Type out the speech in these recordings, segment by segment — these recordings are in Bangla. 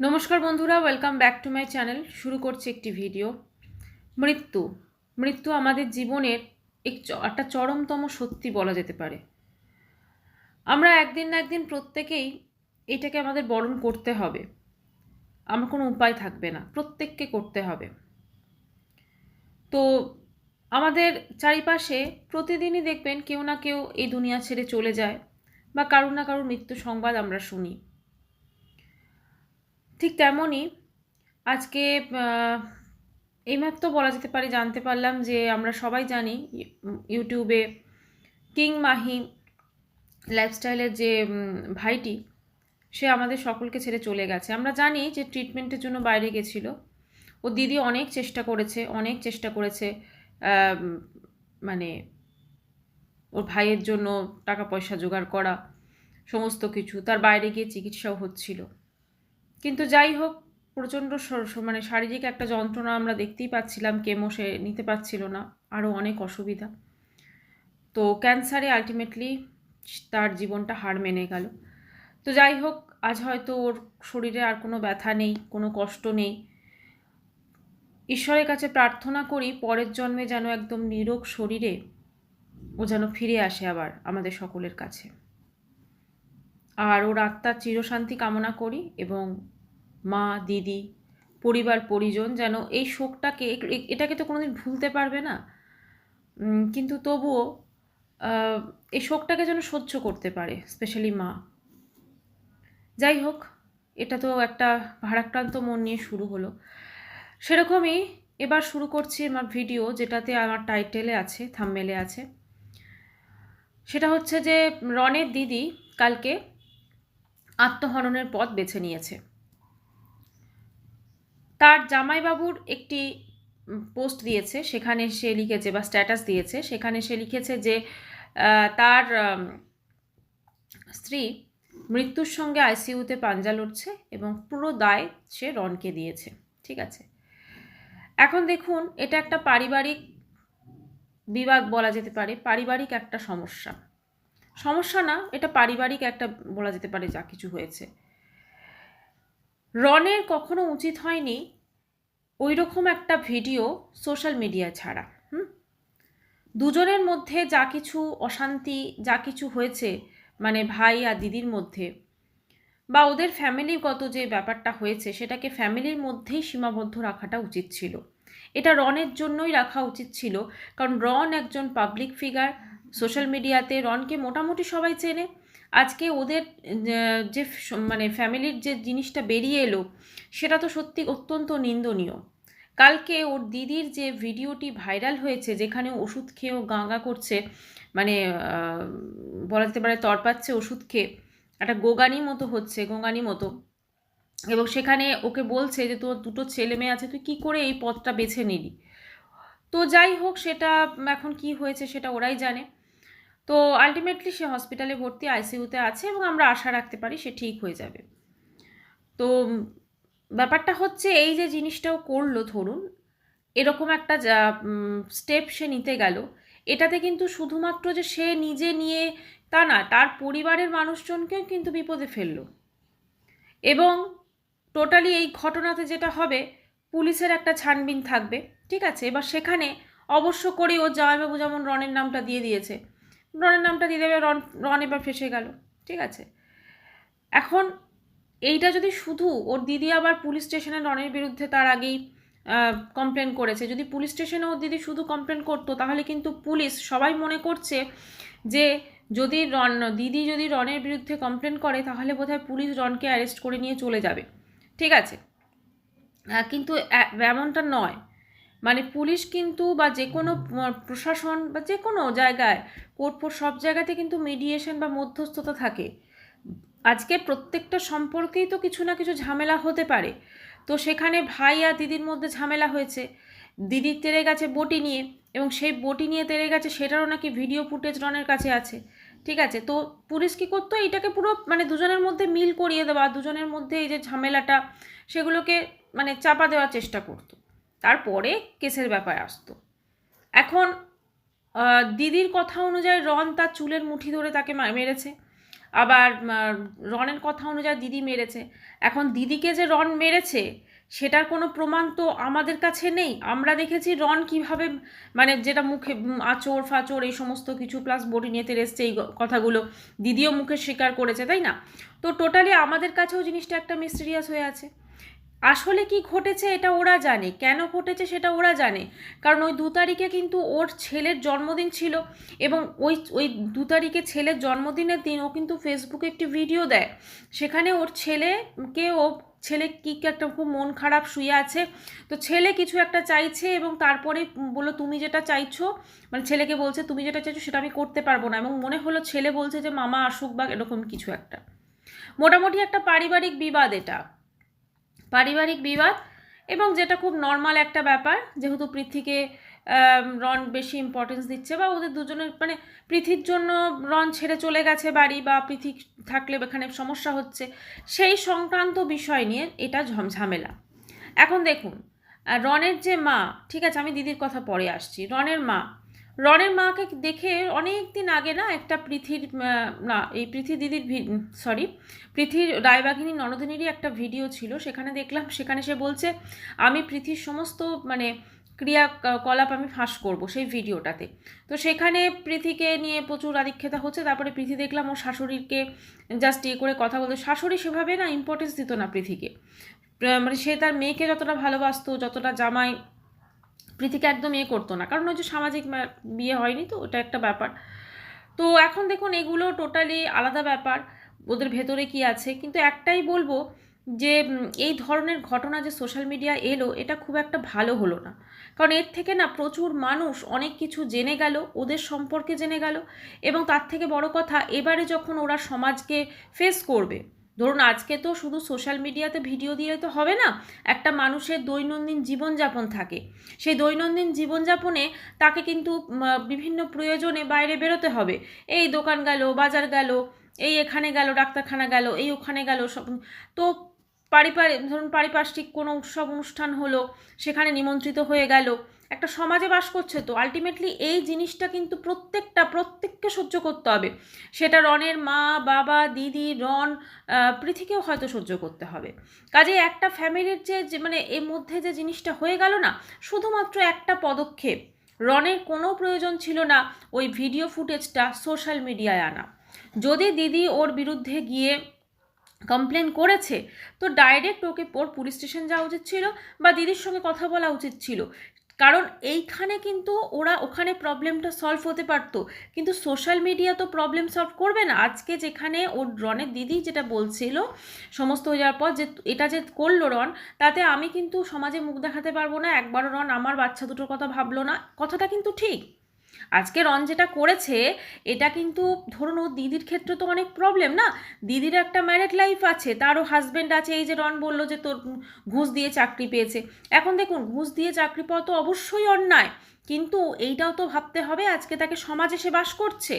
নমস্কার বন্ধুরা welcome back to my channel শুরু করছি একটি ভিডিও মৃত্যু। মৃত্যু আমাদের জীবনের এক একটা চরমতম সত্যি বলা যেতে পারে। আমরা একদিন না একদিন প্রত্যেকেই এটাকে আমাদের বরণ করতে হবে। আমার কোনো উপায় থাকবে না, প্রত্যেককে করতে হবে। তো আমাদের চারিপাশে প্রতিদিনই দেখবেন কেউ না কেউ এই দুনিয়া ছেড়ে চলে যায় বা কারুর না কারুর মৃত্যু সংবাদ আমরা শুনি। ঠিক তেমনই আজকে এইমাত্র বলা যেতে পারে, জানতে পারলাম যে আমরা সবাই জানি ইউটিউবে কিং মাহি লাইফস্টাইলের যে ভাইটি, সে আমাদের সকলকে ছেড়ে চলে গেছে। আমরা জানি যে ট্রিটমেন্টের জন্য বাইরে গেছিল। ও দিদি অনেক চেষ্টা করেছে, অনেক চেষ্টা করেছে মানে ওর ভাইয়ের জন্য টাকা পয়সা জোগাড় করা, সমস্ত কিছু। তার বাইরে গিয়ে চিকিৎসাও হচ্ছিল। কিন্তু যাই হোক, প্রচণ্ড মানে শারীরিক একটা যন্ত্রণা আমরা দেখতেই পাচ্ছিলাম, কেমো সে নিতে পারছিল না আরও অনেক অসুবিধা। তো ক্যান্সারে আলটিমেটলি তার জীবনটা হার মেনে গেল। তো যাই হোক, আজ হয়তো ওর শরীরে আর কোনো ব্যথা নেই, কোনো কষ্ট নেই। ঈশ্বরের কাছে প্রার্থনা করি, পরের জন্মে যেন একদম নিরোগ শরীরে ও যেন ফিরে আসে আবার আমাদের সকলের কাছে। আর ওর আত্মার চিরশান্তি কামনা করি এবং মা, দিদি, পরিবার, পরিজন যেন এই শোকটাকে এটাকে তো কোনোদিন ভুলতে পারবে না। কিন্তু তবুও এই শোকটাকে যেন সহ্য করতে পারে স্পেশালি মা। যাই হোক, এটা তো একটা ভারাক্রান্ত মন নিয়ে শুরু হলো। সেরকমই এবার শুরু করছি আমার ভিডিও, যেটাতে আমার টাইটেলে আছে থাম্বেলে আছে। সেটা হচ্ছে যে, রনের দিদি কালকে আত্মহননের পথ বেছে নিয়েছে। তার জামাইবাবুর একটি পোস্ট দিয়েছে, সেখানে সে লিখেছে বা স্ট্যাটাস দিয়েছে, সেখানে সে লিখেছে যে তার স্ত্রী মৃত্যুর সঙ্গে আইসিইউতে পাঞ্জা লড়ছে এবং পুরো দায় সে রনকে দিয়েছে, ঠিক আছে? এখন দেখুন, এটা একটা পারিবারিক বিবাদ বলা যেতে পারে, পারিবারিক একটা সমস্যা। সমস্যা না, এটা পারিবারিক একটা বলা যেতে পারে যা কিছু হয়েছে। রনের কখনো উচিত হয়নি ওই রকম একটা ভিডিও সোশ্যাল মিডিয়া ছাড়া, হুম? দুজনের মধ্যে যা কিছু অশান্তি, যা কিছু হয়েছে মানে ভাই আর দিদির মধ্যে বা ওদের ফ্যামিলিগত যে ব্যাপারটা হয়েছে, সেটাকে ফ্যামিলির মধ্যেই সীমাবদ্ধ রাখাটা উচিত ছিল। এটা রনের জন্যই রাখা উচিত ছিল, কারণ রন একজন পাবলিক ফিগার সোশ্যাল মিডিয়াতে রনকে মোটামুটি সবাই চেনে। আজকে ওদের যে মানে ফ্যামিলির যে জিনিসটা বেরিয়ে এলো, সেটা তো সত্যি অত্যন্ত নিন্দনীয়। কালকে ওর দিদির যে ভিডিওটি ভাইরাল হয়েছে, যেখানে ওষুধ খেয়েও গাঁগা করছে মানে বলা যেতে পারে তরপাচ্ছে ওষুধ খেয়ে, একটা গোগানি মতো হচ্ছে, গোগানি মতো। এবং সেখানে ওকে বলছে যে, তোর দুটো ছেলে মেয়ে আছে, তুই কী করে এই পথটা বেছে নিলি? তো যাই হোক, সেটা এখন কি হয়েছে সেটা ওরাই জানে। তো আলটিমেটলি সে হসপিটালে ভর্তি আইসিইউতে আছে এবং আমরা আশা রাখতে পারি সে ঠিক হয়ে যাবে। তো ব্যাপারটা হচ্ছে এই যে জিনিসটাও করল ধরুন, এরকম একটা স্টেপ সে নিতে গেল, এটাতে কিন্তু শুধুমাত্র যে সে নিজে নিয়ে তা না, তার পরিবারের মানুষজনকেও কিন্তু বিপদে ফেলল। এবং টোটালি এই ঘটনাতে যেটা হবে, পুলিশের একটা ছানবিন থাকবে, ঠিক আছে? এবার সেখানে অবশ্য করেই ওর জামাইবাবু যেমন রনের নামটা দিয়ে দিয়েছে রনের নামটা দিয়ে দেবে, রন রন এবার ফেসে গেল। ঠিক আছে? এখন এইটা যদি শুধু ওর দিদি আবার পুলিশ স্টেশনে রনের বিরুদ্ধে তার আগেই কমপ্লেন করেছে, যদি পুলিশ স্টেশনে ওর দিদি শুধু কমপ্লেন করতো, তাহলে কিন্তু পুলিশ সবাই মনে করছে যে যদি রন, দিদি যদি রনের বিরুদ্ধে কমপ্লেন করে, তাহলে বোধহয় পুলিশ রনকে অ্যারেস্ট করে নিয়ে চলে যাবে। ঠিক আছে? কিন্তু এমনটা নয় মানে পুলিশ কিন্তু বা যে কোনো প্রশাসন বা যে কোনো জায়গায়, কোর্ট সব জায়গাতে কিন্তু মিডিয়েশন বা মধ্যস্থতা থাকে। আজকে প্রত্যেকটা সম্পর্কেই তো কিছু না কিছু ঝামেলা হতে পারে। তো সেখানে ভাই আর দিদির মধ্যে ঝামেলা হয়েছে। দিদির তেরে গেছে বটি নিয়ে এবং সেই বটি নিয়ে তেরে গেছে সেটারও নাকি ভিডিও ফুটেজ রনের কাছে আছে। ঠিক আছে? তো পুলিশ কী করতো? এটাকে পুরো মানে দুজনের মধ্যে মিল করিয়ে দেওয়া, দুজনের মধ্যে এই যে ঝামেলাটা, সেগুলোকে মানে চাপা দেওয়ার চেষ্টা করতো। তারপরে কেসের ব্যাপার আসতো। এখন দিদির কথা অনুযায়ী রন তার চুলের মুঠি ধরে তাকে মেরেছে। আবার রনের কথা অনুযায়ী দিদি মেরেছে। এখন দিদিকে যে রন মেরেছে, সেটার কোনো প্রমাণ তো আমাদের কাছে নেই। আমরা দেখেছি রন কীভাবে মানে যেটা মুখে আচর ফাচর এই সমস্ত কিছু প্লাস বডি নিয়ে এসছে এই কথাগুলো, দিদিও মুখে স্বীকার করেছে, তাই না? তো টোটালি আমাদের কাছেও জিনিসটা একটা মিস্টেরিয়াস হয়ে আছে। আসলে কি ঘটেছে এটা ওরা জানে। কেন ঘটেছে সেটা ওরা জানে। কারণ ওই দু তারিখে কিন্তু ওর ছেলের জন্মদিন ছিল এবং ওই ওই দু তারিখে ছেলের জন্মদিনের দিন ও কিন্তু ফেসবুকে একটি ভিডিও দেয়। সেখানে ওর ছেলেকে ও, ছেলে কি একটা খুব মন খারাপ শুয়ে আছে। তো ছেলে কিছু একটা চাইছে এবং তারপরে বলল, তুমি যেটা চাইছো মানে ছেলেকে বলছে, তুমি যেটা চাইছো সেটা আমি করতে পারব না। এবং মনে হলো ছেলে বলছে যে, মামা আসুক বা এরকম কিছু একটা। মোটামুটি একটা পারিবারিক বিবাদ এটা। পারিবারিক বিবাদ এবং যেটা খুব নর্মাল একটা ব্যাপার, যেহেতু পৃথ্বীকে রন বেশি ইম্পর্টেন্স দিচ্ছে বা ওদের দুজনের মানে পৃথির জন্য রন ছেড়ে চলে গেছে বাড়ি বা পৃথি থাকলে এখানে সমস্যা হচ্ছে, সেই সংক্রান্ত বিষয় নিয়ে এটা ঝমঝামেলা এখন দেখুন রনের যে মা, ঠিক আছে, আমি দিদির কথা পরে আসছি রনের মা রনের মাকে দেখে অনেক দিন আগে না একটা পৃথির না, এই পৃথি দিদির সরি পৃথির রায়বাঘিনী ননদিনীরই একটা ভিডিও ছিল। সেখানে দেখলাম, সেখানে সে বলছে, আমি পৃথির সমস্ত মানে ক্রিয়াকলাপ আমি ফাঁস করব সেই ভিডিওটাতে। তো সেখানে পৃথিকে নিয়ে প্রচুর আদিক্ষেতা হচ্ছে। তারপরে পৃথি দেখলাম ওর শাশুড়িকে জাস্ট ইয়ে করে কথা বলতে, শাশুড়ি সেভাবে না ইম্পর্টেন্স দিত না পৃথিকে। মানে সে তার মেয়েকে যতটা ভালোবাসতো, যতটা জামাই পৃথিকে একদম ইয়ে করতো না। কারণ ওই যে সামাজিক বিয়ে হয়নি তো, ওটা একটা ব্যাপার। তো এখন দেখুন, এগুলো টোটালি আলাদা ব্যাপার, ওদের ভেতরে কি আছে? কিন্তু একটাই বলব যে এই ধরনের ঘটনা যে সোশ্যাল মিডিয়া এলো, এটা খুব একটা ভালো হলো না। কারণ এর থেকে না প্রচুর মানুষ অনেক কিছু জেনে গেল, ওদের সম্পর্কে জেনে গেল, এবং তার থেকে বড় কথা, এবারে যখন ওরা সমাজকে ফেস করবে ধরুন আজকে তো শুধু সোশ্যাল মিডিয়াতে ভিডিও দিয়ে তো হবে না, একটা মানুষের দৈনন্দিন জীবনযাপন থাকে। সেই দৈনন্দিন জীবনযাপনে তাকে কিন্তু বিভিন্ন প্রয়োজনে বাইরে বেরোতে হবে। এই দোকান গেল, বাজার গেল, এই এখানে গেল, ডাক্তারখানা গেল, এই ওখানে গেল, সব, তো পারিপারিক ধরুন পারিপার্শ্বিক কোনো উৎসব অনুষ্ঠান হলো, সেখানে নিমন্ত্রিত হয়ে গেল একটা সমাজে বাস করছে তো আলটিমেটলি এই জিনিসটা কিন্তু প্রত্যেকটা প্রত্যেককে সহ্য করতে হবে। সেটা রনের মা বাবা দিদি রন আহ, পৃথিকেও হয়তো সহ্য করতে হবে। কাজে একটা ফ্যামিলির যে যে মানে এর মধ্যে যে জিনিসটা হয়ে গেল না শুধুমাত্র একটা পদক্ষেপ রনের কোনো প্রয়োজন ছিল না ওই ভিডিও ফুটেজটা সোশ্যাল মিডিয়ায় আনা। যদি দিদি ওর বিরুদ্ধে গিয়ে কমপ্লেন করেছে তো ডাইরেক্ট ওকে ওর পুলিশ স্টেশন যাওয়া উচিত ছিল বা দিদির সঙ্গে কথা বলা উচিত ছিল। কারণ এইখানে কিন্তু ওরা ওখানে প্রবলেমটা সলভ হতে পারত। কিন্তু সোশ্যাল মিডিয়া তো প্রবলেম সলভ করবে না। আজকে যেখানে ওর রনের দিদি যেটা বলছিল, সমস্ত হয়ে যাওয়ার পর যে এটা যে করল রন, তাতে আমি কিন্তু সমাজে মুখ দেখাতে পারব না। একবারও রন আমার বাচ্চা দুটোর কথা ভাবলো না। কথাটা কিন্তু ঠিক। আজকে রন যেটা করেছে, এটা কিন্তু ধরুন ও দিদির ক্ষেত্রে তো অনেক প্রবলেম না? দিদির একটা ম্যারেড লাইফ আছে, তারও হাজব্যান্ড আছে, এই যে রন বলল যে তোর ঘুষ দিয়ে চাকরি পেয়েছে। এখন দেখুন, ঘুষ দিয়ে চাকরি পাওয়া তো অবশ্যই অন্যায়। কিন্তু এইটাও তো ভাবতে হবে আজকে তাকে সমাজে সে বাস করছে।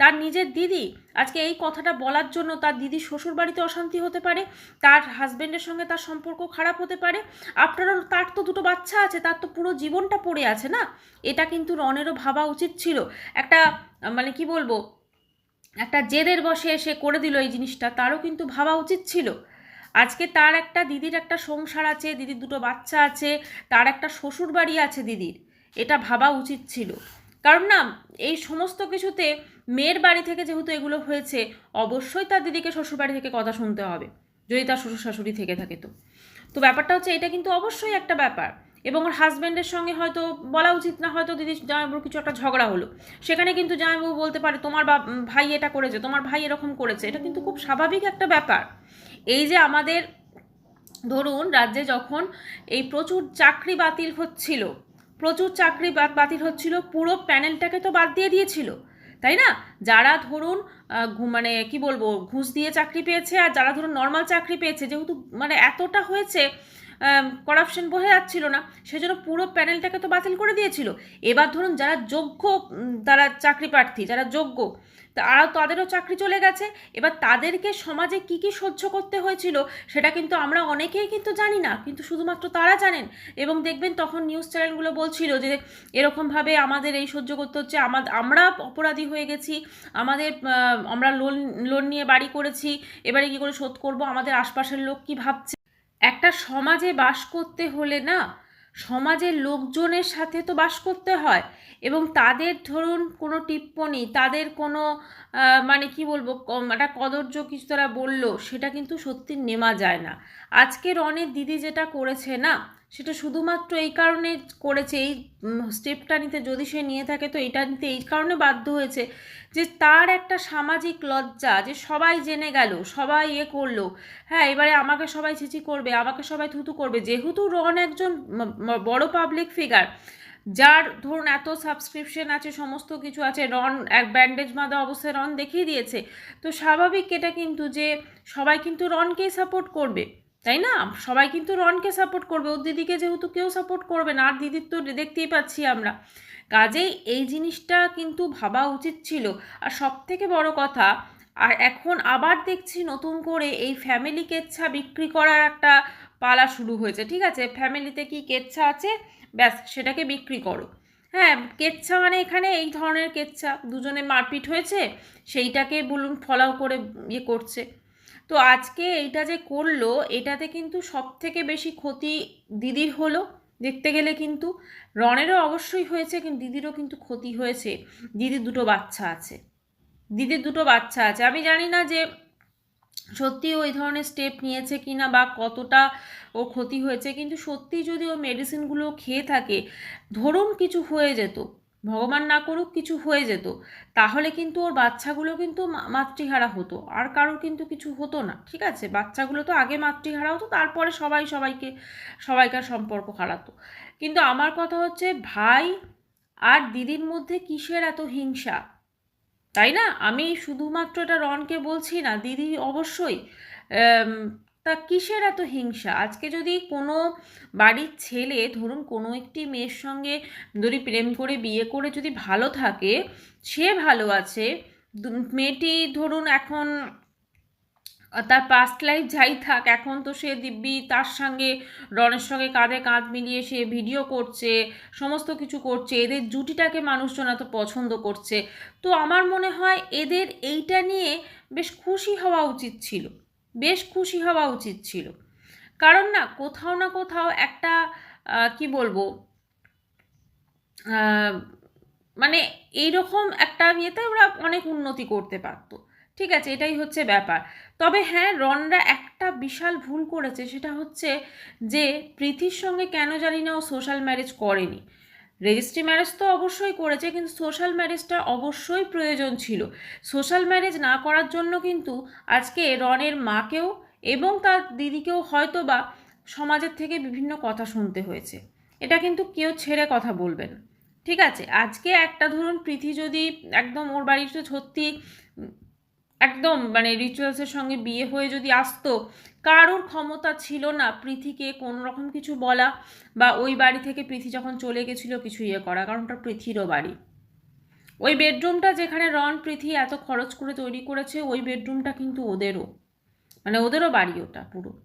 তার নিজের দিদি, আজকে এই কথাটা বলার জন্য তার দিদি শ্বশুর বাড়িতে অশান্তি হতে পারে, তার হাজব্যান্ডের সঙ্গে তার সম্পর্ক খারাপ হতে পারে, আপনারও তার তো দুটো বাচ্চা আছে, তার তো পুরো জীবনটা পড়ে আছে না? এটা কিন্তু রনেরও ভাবা উচিত ছিল। একটা মানে কি বলব, একটা জেদের বসে এসে করে দিল এই জিনিসটা, তারও কিন্তু ভাবা উচিত ছিল। আজকে তার একটা দিদির একটা সংসার আছে, দিদির দুটো বাচ্চা আছে, তার একটা শ্বশুর বাড়ি আছে দিদির। এটা ভাবা উচিত ছিল। কারণ না, এই সমস্ত কিছুতে মেয়ের বাড়ি থেকে যেহেতু এগুলো হয়েছে, অবশ্যই তার দিদিকে শ্বশুরবাড়ি থেকে কথা শুনতে হবে, যদি তার শ্বশুর শাশুড়ি থেকে থাকে তো। তো ব্যাপারটা হচ্ছে, এটা কিন্তু অবশ্যই একটা ব্যাপার। এবং ওর হাজব্যান্ডের সঙ্গে হয়তো বলা উচিত না, হয়তো দিদি জামাইবাবুর কিছু একটা ঝগড়া হলো। সেখানে কিন্তু জামাইবাবু বলতে পারে, তোমার বাপ ভাই এটা করেছে, তোমার ভাই এরকম করেছে। এটা কিন্তু খুব স্বাভাবিক একটা ব্যাপার। এই যে আমাদের, ধরুন, রাজ্যে যখন এই প্রচুর চাকরি বাতিল হচ্ছিল প্রচুর চাকরি বাতিল হচ্ছিল, পুরো প্যানেলটাকে তো বাদ দিয়ে দিয়েছিল। তাই না? যারা ধরুন মানে কি বলব, ঘুষ দিয়ে চাকরি পেয়েছে আর যারা ধরুন নর্মাল চাকরি পেয়েছে, যেহেতু মানে এতটা হয়েছে করাপশন বোঝা যাচ্ছিল না, সেজন্য পুরো প্যানেলটাকে তো বাতিল করে দিয়েছিল। এবার ধরুন যারা যোগ্য তারা চাকরি প্রার্থী, যারা যোগ্য তারা তাদেরও চাকরি চলে গেছে। এবার তাদেরকে সমাজে কি কি সহ্য করতে হয়েছিল সেটা কিন্তু আমরা অনেকেই কিন্তু জানি না, কিন্তু শুধুমাত্র তারা জানেন। এবং দেখবেন তখন নিউজ চ্যানেলগুলো বলছিল যে এরকমভাবে আমাদের এই সহ্য করতে হচ্ছে আমাদের আমরা অপরাধী হয়ে গেছি, আমাদের আমরা লোন লোন নিয়ে বাড়ি করেছি, এবারে কি করে শোধ করব, আমাদের আশপাশের লোক কি ভাবছে? একটা সমাজে বাস করতে হলে না সমাজের লোকজনের সাথে তো বাস করতে হয় এবং তাদের ধরুন কোনো টিপ্পনি তাদের কোনো মানে কি বলব একটা কদর্য কিছু তারা বলল, সেটা কিন্তু সত্যি নেওয়া যায় না। আজকের রনের দিদি যেটা করেছে না সেটা শুধুমাত্র এই কারণে করেছে, এই স্টেপটা নিতে যদি সে নিয়ে থাকে তো এটা নিতে এই কারণে বাধ্য হয়েছে যে তার একটা সামাজিক লজ্জা যে সবাই জেনে গেল, সবাই এ করল হ্যাঁ এবারে আমাকে সবাই চিচি করবে, আমাকে সবাই থুতু করবে। যেহেতু রন একজন বড় পাবলিক ফিগার যার ধরুন এত সাবস্ক্রিপশন আছে, সমস্ত কিছু আছে, রন, এক ব্যান্ডেজ বাঁধা অবস্থায় রন দেখিয়ে দিয়েছে, তো স্বাভাবিক এটা কিন্তু যে সবাই কিন্তু রনকেই সাপোর্ট করবে। তাই না? সবাই কিন্তু রনকে সাপোর্ট করবে। ওর দিদিকে যেহেতু কেউ সাপোর্ট করবে না, আর দিদির তো দেখতেই পাচ্ছি আমরা। কাজেই এই জিনিসটা কিন্তু ভাবা উচিত ছিল। আর সব থেকে বড় কথা, আর এখন আবার দেখছি নতুন করে এই ফ্যামিলি কেচ্ছা বিক্রি করার একটা পালা শুরু হয়েছে, ঠিক আছে? ফ্যামিলিতে কি কেচ্ছা আছে? ব্যাস, সেটাকে বিক্রি করো। হ্যাঁ কেচ্ছা মানে এখানে এই ধরনের কেচ্ছা। দুজনে মারপিট হয়েছে, সেইটাকে বলুন ফলাও করে ইয়ে করছে। তো আজকে এইটা যে করল, এটাতে কিন্তু সব থেকে বেশি ক্ষতি দিদির হলো। দেখতে গেলে কিন্তু রনেরও অবশ্যই হয়েছে, কিন্তু দিদিরও কিন্তু ক্ষতি হয়েছে। দিদির দুটো বাচ্চা আছে। দিদির দুটো বাচ্চা আছে। আমি জানি না যে সত্যি ওই ধরনের স্টেপ নিয়েছে কি না বা কতটা ও ক্ষতি হয়েছে, কিন্তু সত্যি যদি ও মেডিসিনগুলো খেয়ে থাকে, ধরুন কিছু হয়ে যেত ভগবান না করুক কিছু হয়ে যেত। তাহলে কিন্তু ওর বাচ্চাগুলো কিন্তু মাতৃহারা হতো। আর কারোর কিন্তু কিছু হতো না, ঠিক আছে? বাচ্চাগুলো তো আগে মাতৃহারা হতো, তারপরে সবাই সবাইকে, সবাইকার সম্পর্ক হারাতো কিন্তু আমার কথা হচ্ছে, ভাই আর দিদির মধ্যে কিসের এত হিংসা? তাই না? আমি শুধুমাত্র এটা রনকে বলছি না, দিদি অবশ্যই তা কিসের এত হিংসা? আজকে যদি কোনো বাড়ির ছেলে, ধরুন কোনো একটি মেয়ের সঙ্গে যদি প্রেম করে, বিয়ে করে যদি ভালো থাকে, সে ভালো আছে মেয়েটি ধরুন এখন তার পাস্ট লাইফ যাই থাক, এখন তো সে দিব্যি তার সঙ্গে, রনের সঙ্গে কাঁধে কাঁধ মিলিয়ে সে ভিডিও করছে, সমস্ত কিছু করছে, এদের জুটিটাকে মানুষজন এত পছন্দ করছে। তো আমার মনে হয় এদের এইটা নিয়ে বেশ খুশি হওয়া উচিত ছিল। বেশ খুশি হওয়া উচিত ছিল। কারণ না, কোথাও না কোথাও একটা কি বলব মানে এইরকম একটা ইয়েতে ওরা অনেক উন্নতি করতে পারতো। ঠিক আছে, এটাই হচ্ছে ব্যাপার। তবে হ্যাঁ রনরা একটা বিশাল ভুল করেছে, সেটা হচ্ছে যে, প্রীতির সঙ্গে কেন জানি না ও সোশ্যাল ম্যারেজ করেনি। রেজিস্ট্রি ম্যারেজ তো অবশ্যই করেছে, কিন্তু সোশ্যাল ম্যারেজটা অবশ্যই প্রয়োজন ছিল। সোশ্যাল ম্যারেজ না করার জন্য কিন্তু আজকে রনের মাকেও এবং তার দিদিকেও হয়তো বা সমাজের থেকে বিভিন্ন কথা শুনতে হয়েছে। এটা কিন্তু কেউ ছেড়ে কথা বলবেন ঠিক আছে, আজকে একটা ধরুন প্রীতি যদি একদম ওর বাড়িতে সত্যি একদম মানে রিচুয়ালসের সঙ্গে বিয়ে হয়ে যদি আসতো, কারোর ক্ষমতা ছিল না পৃথিকে কোনো রকম কিছু বলা বা ওই বাড়ি থেকে পৃথি যখন চলে গেছিল কিছু ইয়ে করা, কারণ ওটা পৃথিরও বাড়ি। ওই বেডরুমটা যেখানে রন পৃথি এত খরচ করে তৈরি করেছে, ওই বেডরুমটা কিন্তু ওদেরও। মানে ওদেরও বাড়ি ওটা পুরো।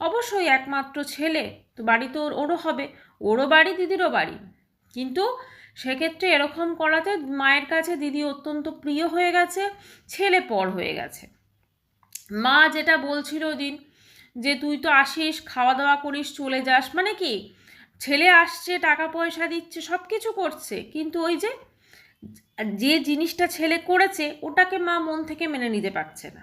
অবশ্যই একমাত্র ছেলে, তো বাড়ি তো ওর- ওরও হবে, ওরও বাড়ি, দিদিরও বাড়ি। কিন্তু সেক্ষেত্রে এরকম করাতে মায়ের কাছে দিদি অত্যন্ত প্রিয় হয়ে গেছে, ছেলে পর হয়ে গেছে। মা যেটা বলছিল দিন যে, তুই তো আসিস খাওয়া দাওয়া করিস, চলে যাস। মানে কি? ছেলে আসছে টাকা পয়সা দিচ্ছে সব কিছু করছে। কিন্তু ওই যে যে জিনিসটা ছেলে করেছে, ওটাকে মা মন থেকে মেনে নিতে পারছে না।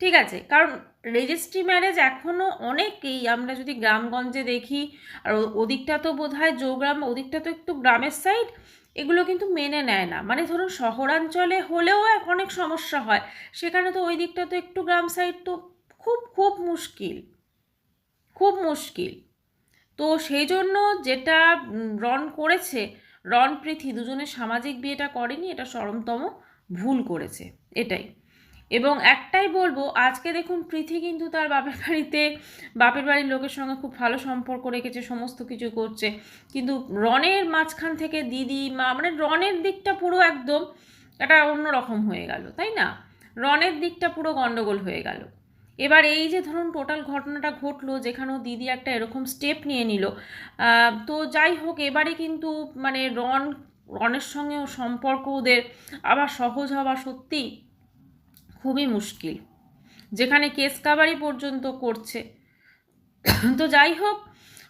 ঠিক আছে, কারণ রেজিস্ট্রি ম্যারেজ এখনও অনেকেই আমরা যদি গ্রামগঞ্জে দেখি, আর ওদিকটা তো বোধ হয় জৌগ্রাম, ওদিকটা তো একটু গ্রামের সাইড এগুলো কিন্তু মেনে নেয় না। মানে ধরুন শহরাঞ্চলে হলেও অনেক সমস্যা হয়, সেখানে তো ওই দিকটা তো একটু গ্রাম সাইড তো খুব খুব মুশকিল। খুব মুশকিল। তো সেই জন্য যেটা রন করেছে রন পৃথি দুজনের সামাজিক বিয়েটা করেনি, এটা সরমতম ভুল করেছে, এটাই। এবং একটাই বলব, আজকে দেখুন প্রীতি কিন্তু তার বাপের বাড়িতে, বাপের বাড়ির লোকের সঙ্গে খুব ভালো সম্পর্ক রেখেছে, সমস্ত কিছু করছে। কিন্তু রনের মাঝখান থেকে দিদি, মা মানে রনের দিকটা পুরো একদম একটা অন্যরকম হয়ে গেল, তাই না? রনের দিকটা পুরো গন্ডগোল হয়ে গেল। এবার এই যে ধরুন টোটাল ঘটনাটা ঘটলো, যেখানেও দিদি একটা এরকম স্টেপ নিয়ে নিল তো যাই হোক, এবারে কিন্তু মানে রন, রনের সঙ্গেও সম্পর্ক ওদের আবার সহজ হওয়া সত্যি খুবই মুশকিল। যেখানে কেস কাবারি পর্যন্ত করছে। তো যাই হোক,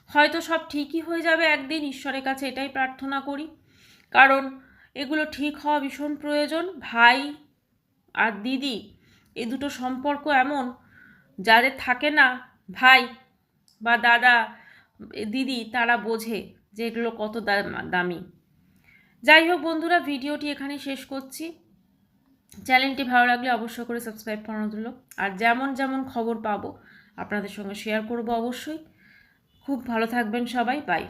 হয়তো সব ঠিকই হয়ে যাবে একদিন, ঈশ্বরের কাছে এটাই প্রার্থনা করি। কারণ এগুলো ঠিক হওয়া ভীষণ প্রয়োজন। ভাই আর দিদি, এ দুটো সম্পর্ক এমন, যাদের থাকে না, ভাই বা দাদা দিদি, তারা বোঝে যে এগুলো কত দামি। যাই হোক বন্ধুরা, ভিডিওটি এখানে শেষ করছি। চ্যানেলটি ভালো লাগলে অবশ্যই করে সাবস্ক্রাইব করানো দিল আর যেমন যেমন খবর পাবো, আপনাদের সঙ্গে শেয়ার করব অবশ্যই। খুব ভালো থাকবেন সবাই বাই